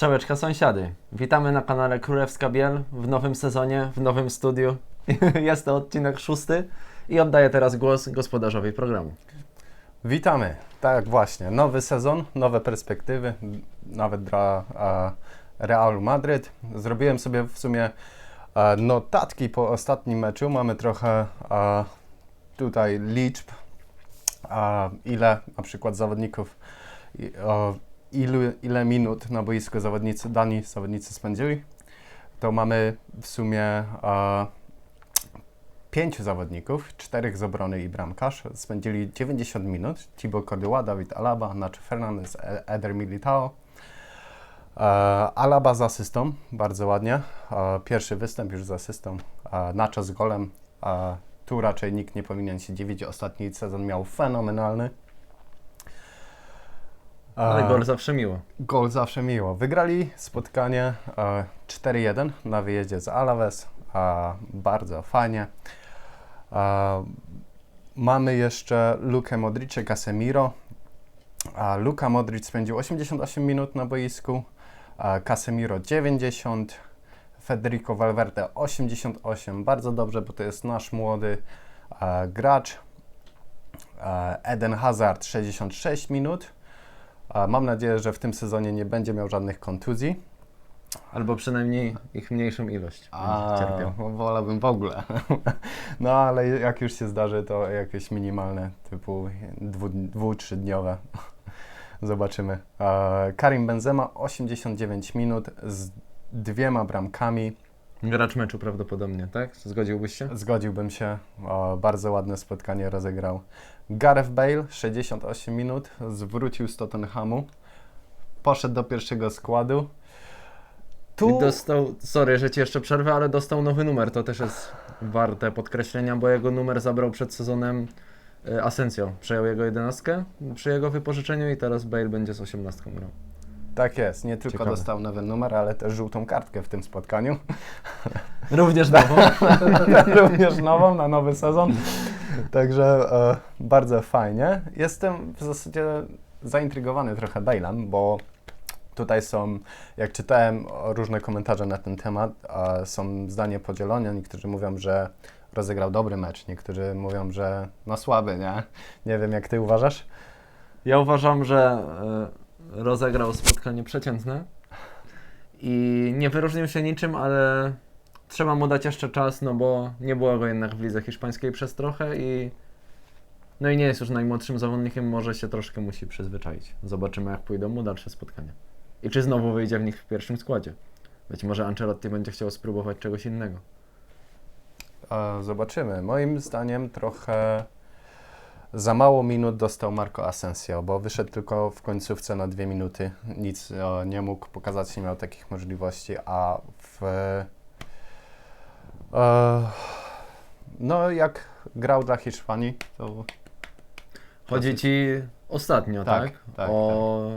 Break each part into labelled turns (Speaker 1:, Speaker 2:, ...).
Speaker 1: Strzałeczka sąsiady. Witamy na kanale Królewska Biel w nowym sezonie, w nowym studiu. Jest to odcinek szósty i oddaję teraz głos gospodarzowi programu.
Speaker 2: Witamy. Tak, właśnie. Nowy sezon, nowe perspektywy, nawet dla Realu Madryt. Zrobiłem sobie w sumie notatki po ostatnim meczu. Mamy trochę tutaj liczb, ile na przykład zawodników, ilu, ile minut na boisku zawodnicy, dani zawodnicy spędzili. To mamy w sumie e, pięciu zawodników, czterech z obrony i bramkarz. Spędzili 90 minut. Thibaut Courtois, David Alaba, Nacho Fernandez, E- Eder Militao. E, Alaba z asystą, bardzo ładnie. E, pierwszy występ już z asystą. E, Nacho z golem. E, tu raczej nikt nie powinien się dziwić. Ostatni sezon miał fenomenalny. E,
Speaker 1: Ale gol zawsze miło.
Speaker 2: Gol zawsze miło. Wygrali spotkanie e, 4-1 na wyjeździe z Alaves. E, bardzo fajnie. E, mamy jeszcze Lukę Modric, Casemiro. Luka Modric spędził 88 minut na boisku, Casemiro 90, Federico Valverde 88. Bardzo dobrze, bo to jest nasz młody e, gracz. E, Eden Hazard 66 minut. Mam nadzieję, że w tym sezonie nie będzie miał żadnych kontuzji.
Speaker 1: Albo przynajmniej ich mniejszą ilość. A, cierpiał.
Speaker 2: wolałbym w ogóle. No ale jak już się zdarzy, to jakieś minimalne, typu dwu, dwu trzydniowe. Zobaczymy. Karim Benzema 89 minut z dwiema bramkami.
Speaker 1: Gracz meczu prawdopodobnie, tak? Zgodziłbyś się?
Speaker 2: Zgodziłbym się. O, bardzo ładne spotkanie rozegrał. Gareth Bale 68 minut. Zwrócił z Tottenhamu. Poszedł do pierwszego składu.
Speaker 1: I dostał, sorry, że ci jeszcze przerwę, ale dostał nowy numer. To też jest warte podkreślenia, bo jego numer zabrał przed sezonem y, Asensio. Przejął jego jedenastkę przy jego wypożyczeniu i teraz Bale będzie z osiemnastką grał.
Speaker 2: Tak jest, nie tylko
Speaker 1: Ciekawe.
Speaker 2: dostał nowy numer, ale też żółtą kartkę w tym spotkaniu.
Speaker 1: Również nową.
Speaker 2: Również nową na nowy sezon. Także e, bardzo fajnie. Jestem w zasadzie zaintrygowany trochę Bale'em, bo tutaj są, jak czytałem różne komentarze na ten temat, e, są zdania podzielone. Niektórzy mówią, że rozegrał dobry mecz, niektórzy mówią, że no słaby, nie? Nie wiem, jak ty uważasz?
Speaker 1: Ja uważam, że e, rozegrał spotkanie przeciętne i nie wyróżnił się niczym, ale trzeba mu dać jeszcze czas, no bo nie było go jednak w lidze hiszpańskiej przez trochę i no i nie jest już najmłodszym zawodnikiem, może się troszkę musi przyzwyczaić. Zobaczymy jak pójdą mu dalsze spotkania. I czy znowu wyjdzie w nich w pierwszym składzie. Być może Ancelotti będzie chciał spróbować czegoś innego.
Speaker 2: E, Zobaczymy. Moim zdaniem trochę za mało minut dostał Marco Asensio, bo wyszedł tylko w końcówce na dwie minuty. Nic e, nie mógł pokazać, nie miał takich możliwości, a w... E, no, jak grał dla Hiszpanii, to
Speaker 1: Chodzi ci ostatnio, tak?
Speaker 2: Tak, tak,
Speaker 1: o,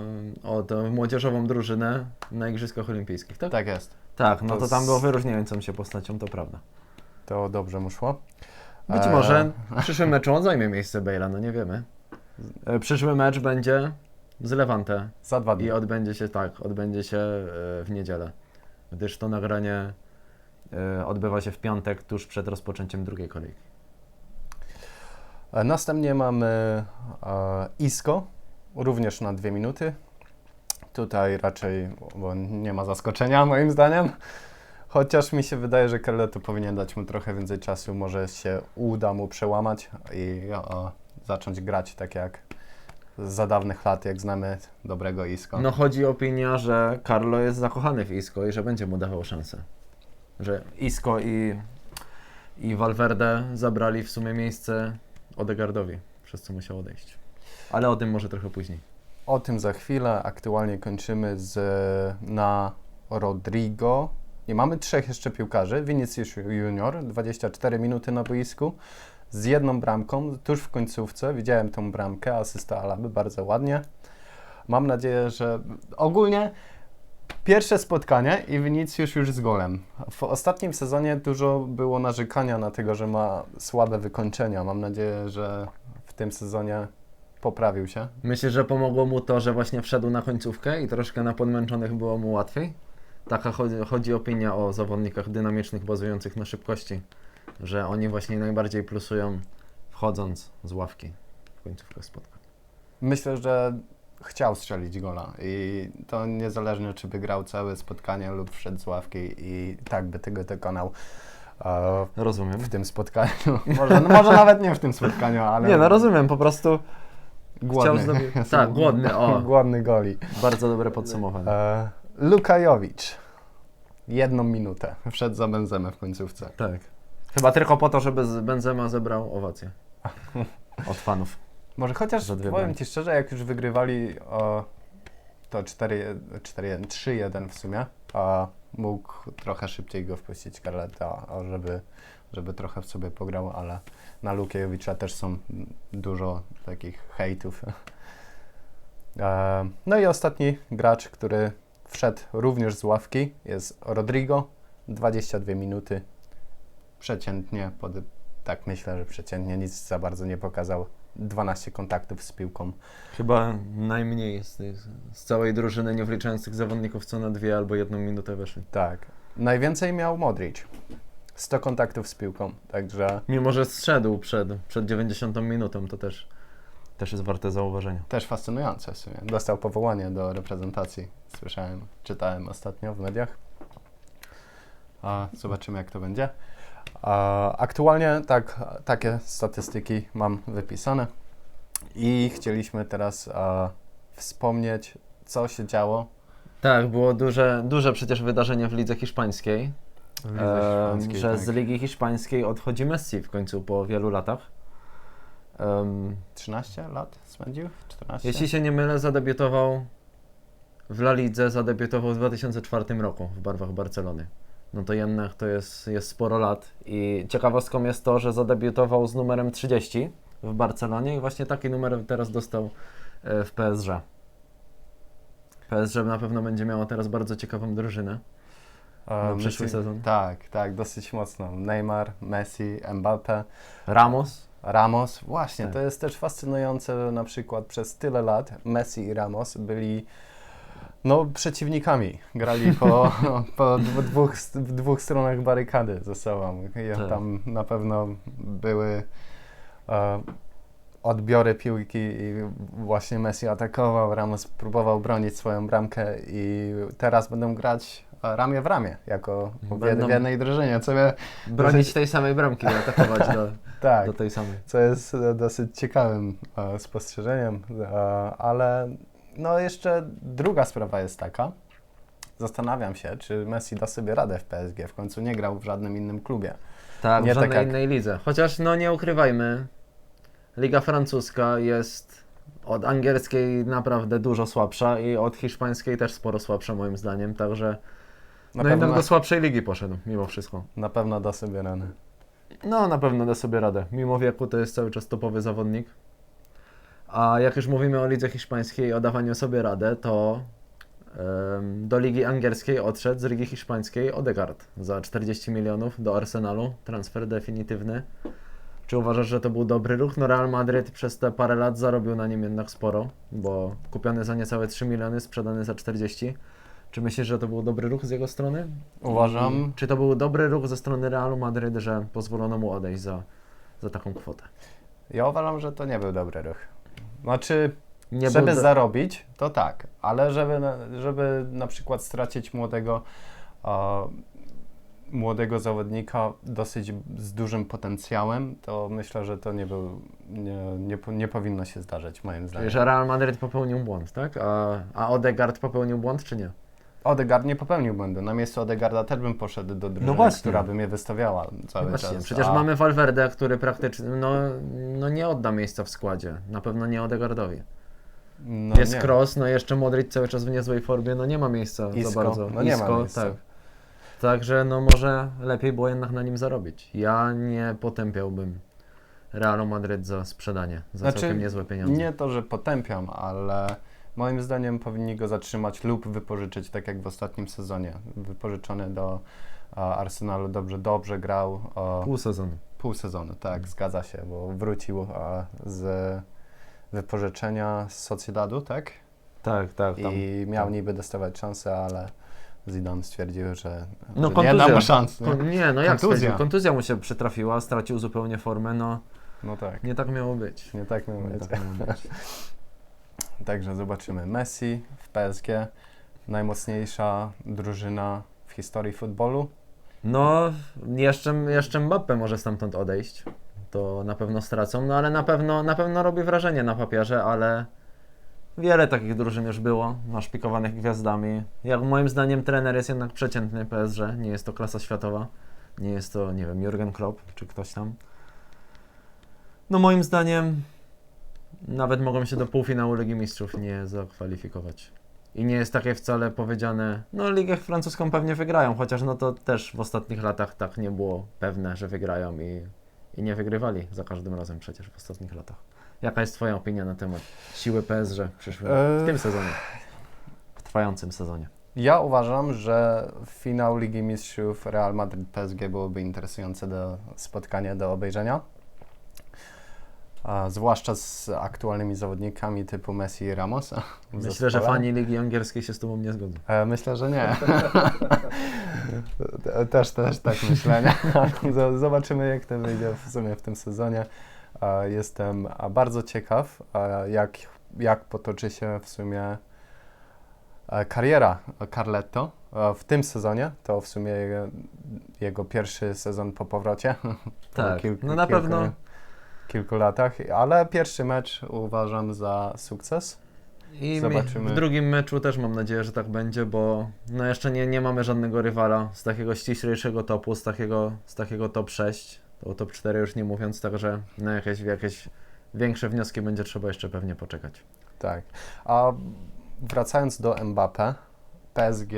Speaker 1: o tę młodzieżową drużynę na Igrzyskach Olimpijskich, tak?
Speaker 2: tak jest.
Speaker 1: Tak, no
Speaker 2: To
Speaker 1: to tam było wyróżniającą się postacią, to prawda.
Speaker 2: To dobrze mu szło.
Speaker 1: Być
Speaker 2: E,
Speaker 1: może w przyszłym meczu on zajmie miejsce Bale'a, no nie wiemy. E, Przyszły mecz będzie z Levante
Speaker 2: Za dwa dni.
Speaker 1: i odbędzie się tak, odbędzie się e, w niedzielę, gdyż to nagranie e, odbywa się w piątek, tuż przed rozpoczęciem drugiej kolejki.
Speaker 2: E, Następnie mamy e, Isco, również na dwie minuty. Tutaj raczej bo nie ma zaskoczenia moim zdaniem. Chociaż mi się wydaje, że Carleto powinien dać mu trochę więcej czasu. Może się uda mu przełamać i o, zacząć grać tak jak za dawnych lat, jak znamy dobrego Isco.
Speaker 1: No chodzi opinia, że Carlo jest zakochany w Isco i że będzie mu dawał szansę. Że Isco i, i Valverde zabrali w sumie miejsce Odegardowi, przez co musiał odejść. Ale o tym może trochę później.
Speaker 2: O tym za chwilę. Aktualnie kończymy z, na Rodrigo. Nie mamy trzech jeszcze piłkarzy. Vinicius Junior, 24 minuty na boisku, z jedną bramką, tuż w końcówce. Widziałem tą bramkę, asysta Alaby, bardzo ładnie. Mam nadzieję, że ogólnie pierwsze spotkanie i Vinicius już z golem. W ostatnim sezonie dużo było narzekania na tego, że ma słabe wykończenia. Mam nadzieję, że w tym sezonie poprawił się.
Speaker 1: Myślę, że pomogło mu to, że właśnie wszedł na końcówkę i troszkę na podmęczonych było mu łatwiej. Taka chodzi, chodzi opinia o zawodnikach dynamicznych, bazujących na szybkości, że oni właśnie najbardziej plusują wchodząc z ławki w końcówkę spotkań.
Speaker 2: Myślę, że chciał strzelić gola i to niezależnie, czy by grał całe spotkanie lub wszedł z ławki i tak by tego dokonał e,
Speaker 1: Rozumiem.
Speaker 2: w tym spotkaniu. może, no, może nawet nie w tym spotkaniu, ale
Speaker 1: Nie, no rozumiem, po prostu
Speaker 2: głodny.
Speaker 1: chciał zdobyć... Tak, głodny, o.
Speaker 2: Głodny goli.
Speaker 1: Bardzo dobre podsumowanie.
Speaker 2: E, Lukajowicz. Jedną minutę. Wszedł za Benzemę w końcówce.
Speaker 1: Tak. Chyba tylko po to, żeby z Benzema zebrał owację od fanów.
Speaker 2: Może chociaż
Speaker 1: Za dwie
Speaker 2: powiem
Speaker 1: bramki.
Speaker 2: Ci szczerze, jak już wygrywali o, to 4 4-1, 3-1 w sumie, a mógł trochę szybciej go wpuścić Garleta, o, żeby, żeby trochę w sobie pograł, ale na Lukiewicza też są dużo takich hejtów. E, no i ostatni gracz, który wszedł również z ławki jest Rodrigo, 22 minuty. Przeciętnie, pod, tak myślę, że przeciętnie nic za bardzo nie pokazał. 12 kontaktów z piłką.
Speaker 1: Chyba najmniej z, tej- z całej drużyny, nie wliczając tych zawodników, co na dwie albo jedną minutę weszli.
Speaker 2: Tak. Najwięcej miał Modric. 100 kontaktów z piłką, także
Speaker 1: Mimo, że zszedł przed, przed 90 minutą, to też, też jest warte zauważenia.
Speaker 2: też fascynujące w sumie. Dostał powołanie do reprezentacji. Słyszałem, czytałem ostatnio w mediach. A zobaczymy jak to będzie. A aktualnie tak, takie statystyki mam wypisane i chcieliśmy teraz a, wspomnieć, co się działo
Speaker 1: Tak, było duże, duże przecież wydarzenie w lidze hiszpańskiej,
Speaker 2: w lidze
Speaker 1: em,
Speaker 2: hiszpańskiej,
Speaker 1: że
Speaker 2: tak.
Speaker 1: z ligi hiszpańskiej odchodzi Messi w końcu po wielu latach. Em,
Speaker 2: 13 lat spędził? 14?
Speaker 1: jeśli się nie mylę, zadebiutował w La Lidze, zadebiutował w 2004 roku w barwach Barcelony. No to jednak to jest, jest sporo lat i ciekawostką jest to, że zadebiutował z numerem 30 w Barcelonie i właśnie taki numer teraz dostał e, w PSG. PSG na pewno będzie miało teraz bardzo ciekawą drużynę.
Speaker 2: E,
Speaker 1: na przyszły sezon.
Speaker 2: Tak, tak, dosyć mocno. Neymar, Messi, Mbappe,
Speaker 1: Ramos,
Speaker 2: Ramos. Właśnie,
Speaker 1: Tak.
Speaker 2: to jest też fascynujące, że na przykład przez tyle lat Messi i Ramos byli no, przeciwnikami. Grali po, po dw- dwóch, w dwóch stronach barykady ze sobą.
Speaker 1: Tak.
Speaker 2: Tam na pewno były e, odbiory piłki i właśnie Messi atakował, Ramos próbował bronić swoją bramkę i teraz będą grać ramię w ramię, jako w, jed, w jednej drużynie, co, mnie,
Speaker 1: bronić tej samej bramki, i atakować do,
Speaker 2: tak,
Speaker 1: do tej samej.
Speaker 2: co jest dosyć ciekawym e, spostrzeżeniem, e, ale no jeszcze druga sprawa jest taka, zastanawiam się, czy Messi da sobie radę w PSG, w końcu nie grał w żadnym innym klubie.
Speaker 1: Tak,
Speaker 2: Nie
Speaker 1: w żadnej
Speaker 2: tak jak-
Speaker 1: innej lidze. Chociaż no nie ukrywajmy, Liga francuska jest od angielskiej naprawdę dużo słabsza i od hiszpańskiej też sporo słabsza moim zdaniem, także
Speaker 2: Na,
Speaker 1: no jednak
Speaker 2: pewno,
Speaker 1: do słabszej ligi poszedł mimo wszystko.
Speaker 2: na pewno da sobie radę.
Speaker 1: No na pewno da sobie radę. Mimo wieku to jest cały czas topowy zawodnik. A jak już mówimy o lidze hiszpańskiej i o dawaniu sobie radę, to em, do ligi angielskiej odszedł z ligi hiszpańskiej Odegaard za 40 milionów do Arsenalu. Transfer definitywny. Czy uważasz, że to był dobry ruch? No Real Madryt przez te parę lat zarobił na nim jednak sporo, bo kupiony za niecałe 3 miliony, sprzedany za 40. Czy myślisz, że to był dobry ruch z jego strony?
Speaker 2: Uważam,
Speaker 1: Czy to był dobry ruch ze strony Realu Madryt, że pozwolono mu odejść za, za taką kwotę?
Speaker 2: ja uważam, że to nie był dobry ruch. Znaczy,
Speaker 1: Nie
Speaker 2: żeby
Speaker 1: był
Speaker 2: zarobić, to tak, ale żeby na, żeby na przykład stracić młodego, e, młodego zawodnika dosyć z dużym potencjałem, to myślę, że to nie był, nie, nie, nie powinno się zdarzyć moim
Speaker 1: Czyli,
Speaker 2: zdaniem.
Speaker 1: że Real Madryt popełnił błąd, tak? A, a Odegaard popełnił błąd, czy nie?
Speaker 2: Odegaard nie popełnił błędu. Na miejscu Odegarda też bym poszedł do drużyny,
Speaker 1: właśnie.
Speaker 2: która by mnie wystawiała cały
Speaker 1: No Właśnie,
Speaker 2: czas.
Speaker 1: przecież
Speaker 2: a-
Speaker 1: mamy Valverde, który praktycznie no, no nie odda miejsca w składzie. Na pewno nie Odegaardowi.
Speaker 2: no,
Speaker 1: jest
Speaker 2: nie.
Speaker 1: Kroos, no jeszcze Modric cały czas w niezłej formie, no nie ma miejsca
Speaker 2: Isco,
Speaker 1: za bardzo.
Speaker 2: no nie ma miejsca.
Speaker 1: Tak. Także no może lepiej było jednak na nim zarobić. Ja nie potępiałbym Realu Madryt za sprzedanie, za
Speaker 2: Znaczy,
Speaker 1: całkiem niezłe pieniądze.
Speaker 2: Nie to, że potępiam, ale moim zdaniem powinni go zatrzymać lub wypożyczyć, tak jak w ostatnim sezonie. Wypożyczony do a, Arsenalu dobrze, dobrze grał. O,
Speaker 1: Pół sezonu.
Speaker 2: pół sezonu, tak, zgadza się, bo wrócił a, z, wypożyczenia z Sociedadu, tak?
Speaker 1: Tak, tak. Tam.
Speaker 2: I miał niby dostawać szansę, ale Zidane stwierdził, że
Speaker 1: No,
Speaker 2: że nie
Speaker 1: kontuzja.
Speaker 2: dam mu szans. Nie?
Speaker 1: Kon- nie, no jak
Speaker 2: Kontuzja.
Speaker 1: Kontuzja mu się przytrafiła, stracił zupełnie formę, no
Speaker 2: No tak,
Speaker 1: nie tak miało być.
Speaker 2: nie tak miał
Speaker 1: Nie
Speaker 2: być.
Speaker 1: tak miało być.
Speaker 2: Także zobaczymy. Messi w PSG, najmocniejsza drużyna w historii futbolu.
Speaker 1: No, jeszcze, jeszcze Mbappe może stamtąd odejść. To na pewno stracą, no ale na pewno, na pewno robi wrażenie na papierze, ale wiele takich drużyn już było, naszpikowanych gwiazdami. Jak moim zdaniem trener jest jednak przeciętny PSG, nie jest to klasa światowa. Nie jest to, nie wiem, Jurgen Klopp czy ktoś tam. No moim zdaniem nawet mogą się do półfinału Ligi Mistrzów nie zakwalifikować. I nie jest takie wcale powiedziane, no ligę francuską pewnie wygrają, chociaż no to też w ostatnich latach tak nie było pewne, że wygrają i, i nie wygrywali za każdym razem przecież w ostatnich latach. Jaka jest Twoja opinia na temat siły PSG w przyszłym, w
Speaker 2: Eee.
Speaker 1: tym sezonie, w trwającym sezonie?
Speaker 2: Ja uważam, że finał Ligi Mistrzów Real Madrid-PSG byłoby interesujące do spotkania, do obejrzenia. A zwłaszcza z aktualnymi zawodnikami typu Messi i Ramos. w
Speaker 1: Myślę, że fani Ligi Angielskiej się z Tobą nie zgodzą.
Speaker 2: E, Myślę, że nie. też, też tak myślę. Nie? Zobaczymy, jak to wyjdzie w sumie w tym sezonie. E, Jestem e, bardzo ciekaw, e, jak, jak potoczy się w sumie kariera Carletto w tym sezonie. To w sumie jego, jego pierwszy sezon po powrocie. Po
Speaker 1: Tak,
Speaker 2: kilku-
Speaker 1: no na
Speaker 2: kilku-
Speaker 1: pewno
Speaker 2: Kilku latach, ale pierwszy mecz uważam za sukces.
Speaker 1: I
Speaker 2: Zobaczymy.
Speaker 1: W drugim meczu też mam nadzieję, że tak będzie, bo no jeszcze nie, nie mamy żadnego rywala z takiego ściślejszego topu, z takiego, z takiego top 6, o top 4 już nie mówiąc, także na jakieś, jakieś większe wnioski będzie trzeba jeszcze pewnie poczekać.
Speaker 2: Tak. A wracając do Mbappé, PSG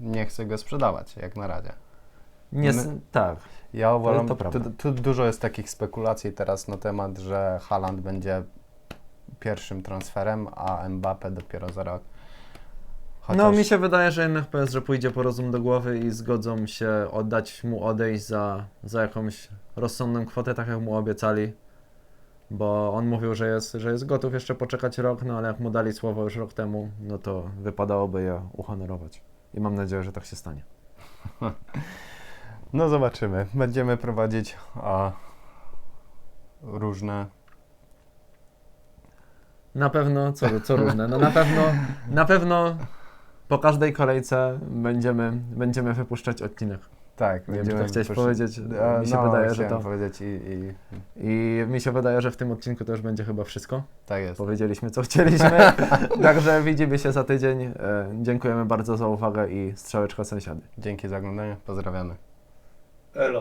Speaker 2: nie chce go sprzedawać, jak na razie.
Speaker 1: Nie,
Speaker 2: My-
Speaker 1: tak,
Speaker 2: Ja uważam,
Speaker 1: to
Speaker 2: tu,
Speaker 1: prawda.
Speaker 2: tu dużo jest takich spekulacji teraz na temat, że Haaland będzie pierwszym transferem, a Mbappé dopiero za rok.
Speaker 1: No mi się wydaje, że jednak PSG pójdzie po rozum do głowy i zgodzą się oddać mu odejść za, za jakąś rozsądną kwotę, tak jak mu obiecali. Bo on mówił, że jest, że jest gotów jeszcze poczekać rok, no ale jak mu dali słowo już rok temu, no to wypadałoby je uhonorować. I mam nadzieję, że tak się stanie.
Speaker 2: No zobaczymy. Będziemy prowadzić a, różne
Speaker 1: Na pewno, co, co różne, no na pewno, na pewno po każdej kolejce będziemy, będziemy wypuszczać odcinek.
Speaker 2: Tak,
Speaker 1: Nie wiem, czy to chciałeś
Speaker 2: wypuszczać-
Speaker 1: powiedzieć, mi się
Speaker 2: no,
Speaker 1: wydaje, że to...
Speaker 2: powiedzieć i, i
Speaker 1: I mi się wydaje, że w tym odcinku to już będzie chyba wszystko.
Speaker 2: tak jest.
Speaker 1: Powiedzieliśmy, co chcieliśmy. Także widzimy się za tydzień. E, Dziękujemy bardzo za uwagę i strzałeczka sąsiady.
Speaker 2: Dzięki za oglądanie. Pozdrawiamy.
Speaker 3: Öyle.